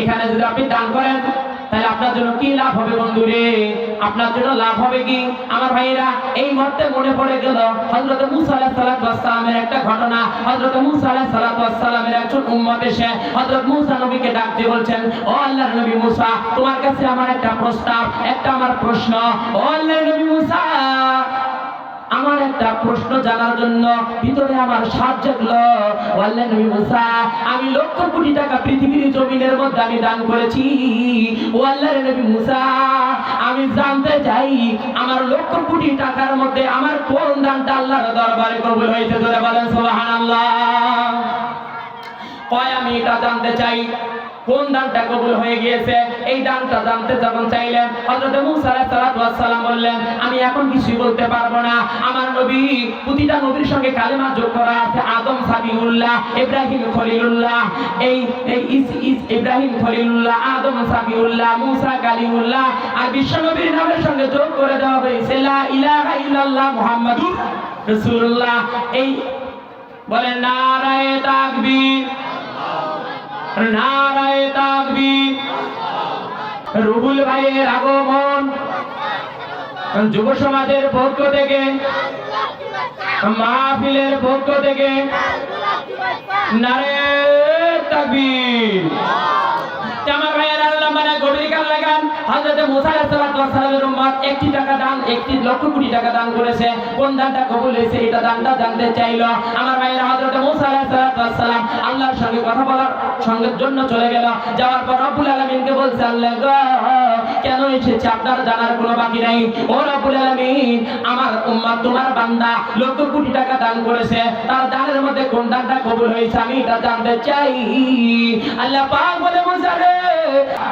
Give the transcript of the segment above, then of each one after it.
এখানে যদি আপনি দান করেন, তাহলে আপনার জন্য কি লাভ হবে বন্ধুরে আপনার জন্য লাভ হবে কি? আমার ভাইরা এই মুহূর্তে মনে পড়ে গেল হযরত মুসা আলাইহিস সালাতু সালামের একটা ঘটনা। হযরত মুসা আলাইহিস সালাতু সালামের একজন উম্মত এসে হযরত মুসা নবীকে ডাক দিয়ে বলছেন, ও আল্লাহর নবী মুসা, তোমার কাছে আমার একটা প্রস্তাব, একটা আমার প্রশ্ন। ও আল্লাহর নবী মুসা আমার একটা প্রশ্ন জানার জন্য ভিতরে আমার সাত জাগলো। বললেন, নবী মুসা, আমি লক্ষ কোটি টাকা পৃথিবীর জমিনের মধ্যে আমি দান করেছি। ও আল্লাহর নবী মুসা, আমি জানতে চাই, আমার লক্ষ কোটি টাকার মধ্যে আমার কোন দানটা আল্লাহর দরবারে কবুল হয়েছে? ধরে বলেন, সুবহানাল্লাহ। কয়, আমি এটা জানতে চাই কোন দানটা কবুল হয়ে গিয়েছে? এই দানটা জানতে যখন চাইলেন, হযরত মুসা আলাইহিস সালাতু সালাম বললেন, আমি এখন কিছুই বলতে পারব না। আমার নবী, প্রতিটা নবীর সঙ্গে কালেমা যোগ করা আছে, আদম সাবিউল্লাহ, ইব্রাহিম খলিলুল্লাহ। এই এই ইস ইস ইব্রাহিম খলিলুল্লাহ, আদম সাবিউল্লাহ, মুসা কালিমুল্লাহ আর বিশ্ব নবীর নামের সঙ্গে যোগ করে দেওয়া হয়েছে, লা ইলাহা ইল্লাল্লাহ মুহাম্মাদুর রাসূলুল্লাহ। এই বলেন, নারায়ে তাকবীর। রুহুল ভাইয়ের আগমন। যুব সমাজের পক্ষ থেকে মাহফিলের পক্ষ থেকে নারে তাকবীর। মুসা একটি টাকা দান, একটি লক্ষ কোটি টাকা দান করেছে। কোন দানটা কবুল হয়েছে, এটা দানটা জানতে চাইলো। আমার হযরত মুসা আল্লাহর সঙ্গে কথা বলার সঙ্গে জন্য চলে গেল। যাওয়ার পর রব্বুল আলামিনকে বলছে, আল্লাহ কেন এসেছে? আপনার জানার কোনো বাকি নাই। ও রব্বুল আলামিন, আমার উম্মত তোমার বান্দা লক্ষ কোটি টাকা দান করেছে। তার দানের মধ্যে কোন দানটা কবুল হয়েছে আমি এটা জানতে চাই। আল্লাহ পাক বলে, মুসা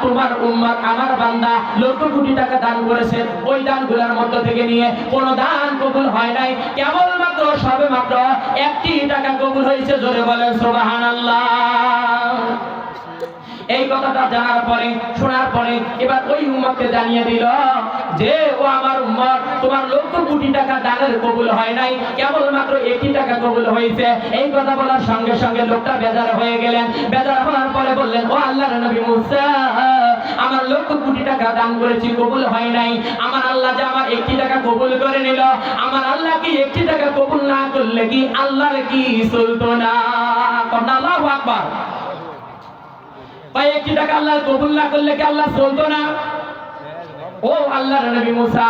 তোমার উম্মার আমার বান্দা লক্ষ কোটি টাকা দান করেছে। ওই দানগুলোর মধ্য থেকে নিয়ে কোন দান কবুল হয় নাই। কেবলমাত্র সবে মাত্র একটি টাকা কবুল হয়েছে, জোরে বলেন সুবহানাল্লাহ। এই কথাটা জানার পরে, শোনার পরে এবার ওই উম্মতকে জানিয়ে দিল যে, ও আমার উম্মত, তোমার লক্ষ কোটি টাকা দানের কবুল হয় নাই। কেবলমাত্র একটি টাকা কবুল হয়েছে। এই কথা বলার সঙ্গে সঙ্গে লোকটা বেজার হয়ে গেলেন। বেজার হওয়ার পরে বললেন, ও আল্লাহর নবী মুসা, আমার লক্ষ কোটি টাকা দান করেছি, কবুল হয় নাই। আমার আল্লাহ যে আমার একটি টাকা কবুল করে নিল, আমার আল্লাহ কি একটি টাকা কবুল না করলে কি আল্লাহর কি চলতো না কন্যা আল্লাহু আকবার। কয়েকটি টাকা আল্লাহ কবুল না করলে কি আল্লাহ চলতো না? ও আল্লাহর নবী মুসা,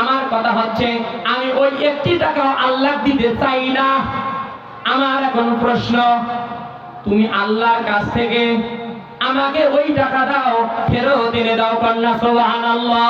আমার কথা হচ্ছে, আমি ওই একটি টাকা আল্লাহ দিতে চাই না। আমার এখন প্রশ্ন, তুমি আল্লাহর কাছ থেকে আমাকে ওই টাকা দাও, ফেরত এনে দাও কন্যা, সুবহানাল্লাহ।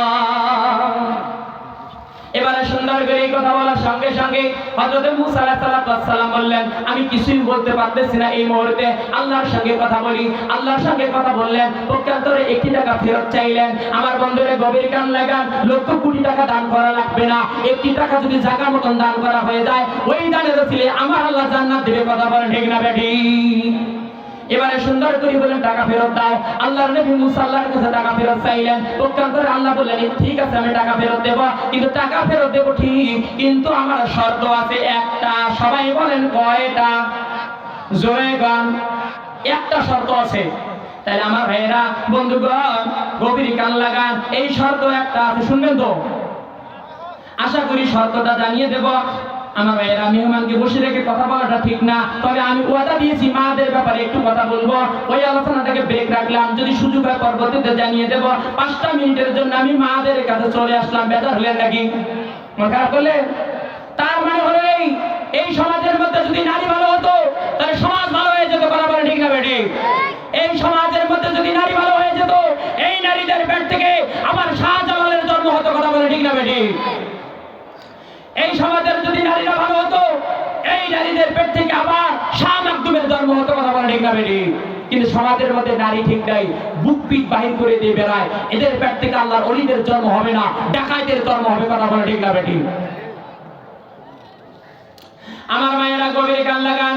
এবারে সুন্দর করে এই কথা বলার সঙ্গে সঙ্গে হযরত মুসা আলাইহিস সালাম বললেন, আমি কিছুই বলতে পারতেছি না এই মুহূর্তে। আল্লাহর সঙ্গে কথা বলি, আল্লাহর সঙ্গে কথা বললেন, পক্ষান্তরে একটি টাকা ফেরত চাইলেন। আমার বন্ধুরে গভীর কান লাগান লক্ষ কোটি টাকা দান করা লাগবে না। একটি টাকা যদি জায়গা মতন দান করা হয়ে যায়, ওই দানের রসিলে আমার আল্লাহ জান্নাত দিবে কথা বলেন ঠিক না বেটি? এবারে সুন্দর করে বলেন, টাকা ফেরত দাও। আল্লাহর নবী মুসা আল্লাহর কাছে টাকা ফেরত চাইলেন। পক্ষান্তরে আল্লাহ বললেন, ঠিক আছে, আমি টাকা ফেরত দেব। কিন্তু টাকা ফেরত দেব ঠিক, কিন্তু আমার শর্ত আছে একটা। সবাই বলেন কয়টা? জোরে গান। একটা শর্ত আছে। তাহলে আমার ভাইয়েরা, বন্ধুগণ, গভীর কান লাগান। এই শর্ত একটা আছে, শুনবেন তো? আশা করি শর্তটা জানিয়ে দেব। আমার ভাইয়েরা, মেহমানকে বসে রেখে কথা বলাটা ঠিক না। তবে আমি ওয়াদা দিয়েছি, মাদের ব্যাপারে একটু কথা বলব। ওই আলোচনাটাকে ব্রেক রাখলাম, যদি সুযোগ হয় পরবর্তীতে জানিয়ে দেব। পাঁচটা মিনিটের জন্য আমি মাদের কাছে চলে আসলাম, বেজার হলেন নাকি? মন খারাপ করলে? তার মানে হলো এই এই সমাজের মধ্যে যদি নারী ভালো হতো, তাহলে সমাজ ভালো হয়ে যেত বলে ঠিক না বেটি? এই সমাজের মধ্যে যদি নারী ভালো হয়ে যেত, এই নারীদের পেট থেকে আবার শাহজালালের জন্ম হতো, কথা বলে ঠিক না বেটি? এই সমাজের যদি নারীদের পেট থেকে আবার শাহ মাকদুমের জন্ম হতো কথা বলে, ঠিক না বেটি? কিন্তু সমাজের মধ্যে নারী ঠিক নাই, বুক পিক বাহির করে দিয়ে বেড়ায়। এদের পেট থেকে আল্লাহর অলিদের জন্ম হবে না, ডাকাইতের জন্ম হবে কথা বলে, ঠিক না বেটি? আমার মায়েরা গভীর গান লাগান,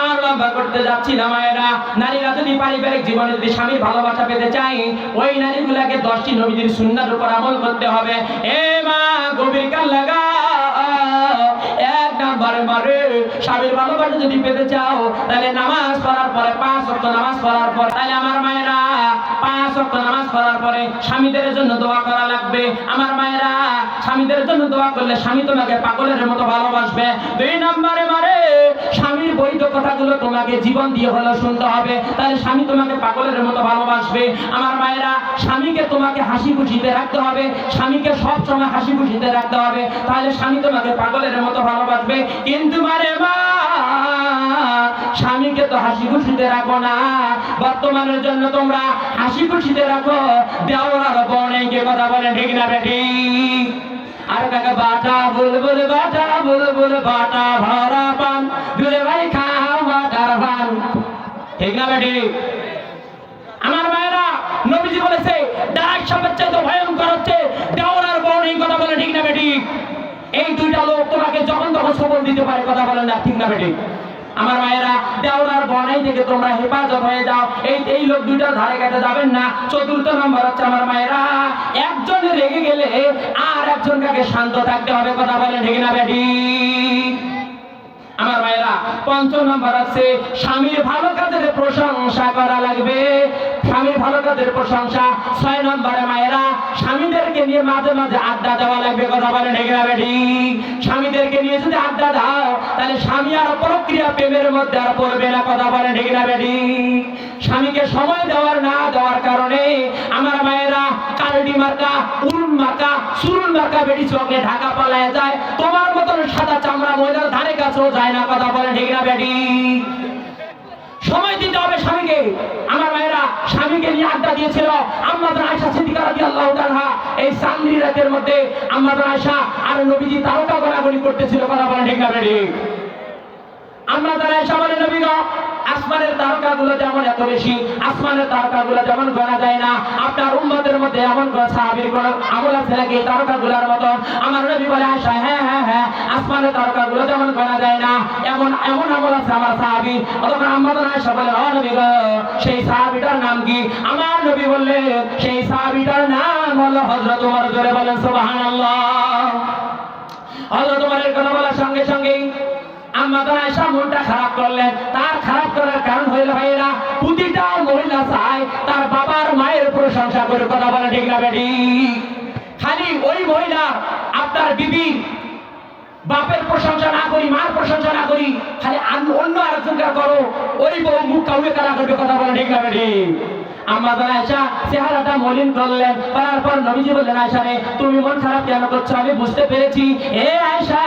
আর লম্বা করতে যাচ্ছি না মায়েরা। নারীরা যদি পারিবারিক জীবনে যদি স্বামীর ভালোবাসা পেতে চায়, ওই নারীগুলাকে দশটি নবীদের সুন্নার উপর আমল করতে হবে। এ মা, গভীর গান লাগা মারে স্বামীর ভালোবাসা যদি পেতে চাও, তাহলে নামাজ পড়ার পরে পাঁচ অক্ট নামাজ পড়ার পরে, তাহলে আমার মায়েরা করার পরে স্বামীদের জন্য দোয়া করা লাগবে। আমার মায়েরা স্বামীদের জন্য দোয়া করলে স্বামী তোমাকে পাগলের মতো ভালোবাসবে। দুই নম্বরে মারে স্বামীর বৈধ কথাগুলো তোমাকে জীবন দিয়ে হলেও শুনতে হবে। তাহলে স্বামী তোমাকে পাগলের মতো ভালোবাসবে। আমার মায়েরা, স্বামীকে তোমাকে হাসি খুশিতে রাখতে হবে। স্বামীকে সব সময় হাসি খুশিতে রাখতে হবে। তাহলে স্বামী তোমাকে পাগলের মতো ভালোবাসবে। কিন্তু মারে মা, স্বামীকে তো হাসি খুশিতে রাখো না। বর্তমানের জন্য তোমরা হাসি খুশিতে রাখো। দেওয়ার আর বনেকে কথা বলে, ঠিক না বেটি আর কাকা বাটা, বুলবুল বাটা বুলবুল বাটা ভরা পান। আমার মায়েরা নবীজি বলেছে সাপের চাইতে ভয়ঙ্কর হচ্ছে দেওয়ার বড় এই কথা বলে ঠিক না এই দুইটা লোক তোমাকে যখন তখন সবল দিতে পারে, কথা বলে না, ঠিক না আমার মায়েরা দেওয়ার থেকে তোমরা হেফাজত হয়ে যাও। এই এই লোক দুইটার ধারে কাছে যাবেন না, চতুর্থ নম্বর হচ্ছে আমার মায়েরা, একজন রেগে গেলে আর একজন কাকে শান্ত থাকতে হবে, কথা বলে ঠিক না বেটি আমার ভাইরা পঞ্চম নম্বর আছে, স্বামীর ভালো কাজের প্রশংসা করা লাগবে। স্বামীর ভালো কাজের প্রশংসা। ছয় নম্বরে মায়েরা, স্বামীদেরকে নিয়ে মাঝে মাঝে আড্ডা দেওয়া লাগবে, কথা বলেন বেটি? স্বামীদেরকে নিয়ে যদি আড্ডা দাও, তাহলে স্বামী আর প্রক্রিয়া প্রেমের মধ্যে আর পড়বে না, কথা বলেন এগুলা বেটি? স্বামীকে সময় দেওয়ার না দেওয়ার কারণে আমার মায়েরা, কালডি মার্কা উরুন মার্কা সুরুন মার্কা বেটি চোখে ঢাকা পালায় যায়। তোমার মতন সাদা চামড়া ধারে কাছেও যায় না কথা বলে ঠিক না বেটি। সময় দিতে হবে স্বামীকে। আমার মায়েরা স্বামীকে নিয়ে আড্ডা দিয়েছিল। আমাদের আয়সা সিদ্দিকা রাজি আল্লাহ তালহা এই সান্দ্রি রাতের মধ্যে আমাদের আয়সা আর নবীজি তারকা গড়াগড়ি করতেছিল কথা বলে ঠিক না বেটি। আমরা তারা এসে বলে নবী গো, আসমানের তারকাগুলো যেমন এত বেশি, আসমানের তারকাগুলো যেমন গণা যায় না, আপনার উম্মতের মধ্যে এমন সাহাবীর, কোন আমল আছে নাকি তারকাগুলোর মতন আমার নবী বলে আয়সা হ্যাঁ হ্যাঁ হ্যাঁ আসমানের তারকাগুলো যেমন গণা যায় না, এমন এমন আমল আছে আমার সাহাবী। তখন আমাদের আয়সা বলে, ও নবী সেই সাহাবীটার নাম কি? আমার নবী বললে, সেই সাহাবীটার নাম হলো হযরত ওমর জোরে বলেন, সুবহানাল্লাহ। হযরত ওমরের কথা বলার সঙ্গে সঙ্গেই আমাদের আয়সা মনটা খারাপ করলেন। তার খারাপ করার কারণ হইল ভাইয়েরা, প্রতিটা মহিলা চায় তার বাবার মায়ের প্রশংসা করে কথা বলে, ঠিক না বেটি? খালি ওই মহিলা, আপনার বিবি, বাপের প্রশংসা না করি, মার প্রশংসা না করি, খালি অন্য আরেকজনকে করো, ওই বউ মুখ কাউকে কারা করবে, কথা বলে, ঠিক না বেটি? আমাদের আয়সা চেহারাটা মলিন করলেন। করার পর নবীজি বললেন আয়সা রে, তুমি মন খারাপ কেন করছ? আমি বুঝতে পেরেছি। এ আয়সা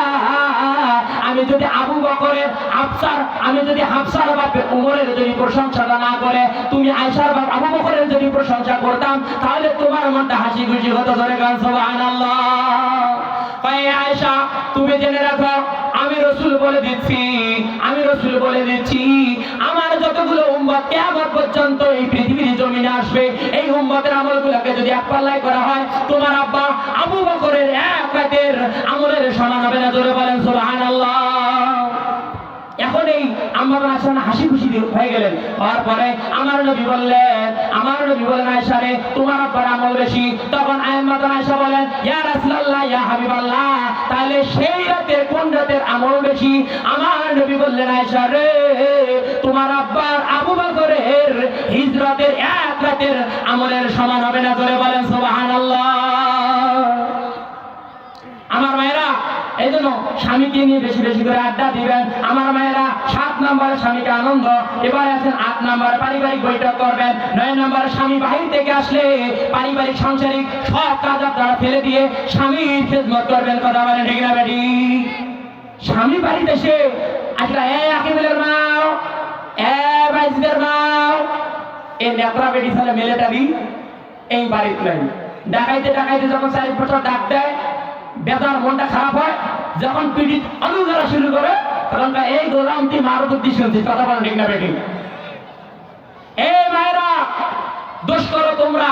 আমি যদি আবু বকরের আফসার, আমি যদি হাফসার বাপে উমরের যদি প্রশংসাটা না করে, তুমি আয়সার বাপ আবু বকরের যদি প্রশংসা করতাম, তাহলে তোমার মনটা হাসি খুশি হতো ধরে গান, সুবহানাল্লাহ। আয়সা তুমি জেনে রাখো, আমি রসুল বলে দিচ্ছি, আমি রসুল বলে দিচ্ছি। যতগুলো উম্মত কেয়ামত পর্যন্ত এই পৃথিবীর জমিনে আসবে। এই উম্মতের আমলগুলোকে যদি এক পাল্লায় করা হয়, তোমার আব্বা আবু বকরের এক রাতের আমলের সমান হবে না, জোরে বলেন সুবহানাল্লাহ। আমার আসলে হাসি খুশি হয়ে গেলেন। হওয়ার পরে আমার নবী বললেন, আমার নবী বলেন আয়সা রে, তোমার আব্বার আমল বেশি। তখন আহমদ আয়সা বলেন, ইয়া রাসূলুল্লাহ, ইয়া হাবিবাল্লাহ, তাহলে সেই রাতে কোন রাতের আমল বেশি? আমার নবী বললেন আয়সা রে, তোমার আব্বার আবু বকরের হিজরতের এক রাতের আমলের সমান হবে না। করে বলেন, সুবহানাল্লাহ। স্বামীকে নিয়ে বেশি বেশি করে আড্ডা দিবেন। আমার মায়েরা সাত নম্বরে স্বামীকে আনন্দ, এবার আছেন আট নম্বরে পারিবারিক বৈঠক করবেন। নয় নম্বরে স্বামী বাহির থেকে আসলে পারিবারিক, সাংসারিক সব কাজ আপনারা ফেলে দিয়ে স্বামীর খেদমত করবেন। কথা বলেন ঠিক না বেটি? স্বামী বাড়িতে এসে আসলে এ আকিবুলের মাও, এ বাইজিদের মাও এই নেত্রা বেটি ছেলে মিলিটারি এই বাড়িতে নাই ডাকাইতে ডাকাইতে যখন চারি বছর ডাক দেয় বেতার মনটা খারাপ হয় যখন পিঠি আলু ধরা শুরু করে, তখন এই গোলাম তুই মারো বুদ্ধি শুনছিস কথা বলো ঠিক না বেটি এই মায়েরা, দোষ করো তোমরা,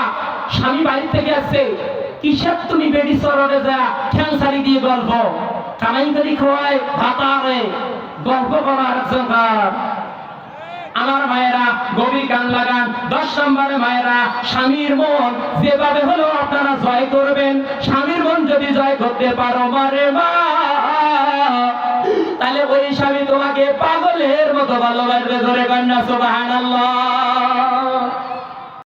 স্বামী বাড়ির থেকে আসছে, কিসের তুমি বেডি সরডে যা ঠ্যাং দিয়ে গল্প? কামাই করি খোয়াই ভাতারে, গল্প করো আরেকজন কার আমার মায়েরা, গভীর গান লাগান দশ নম্বরে মায়েরা, স্বামীর মন যেভাবে হলো আপনারা জয় করবেন, স্বামীর মন যদি জয় করতে পারো, মারে মা। কন্যা সুবহানাল্লাহ।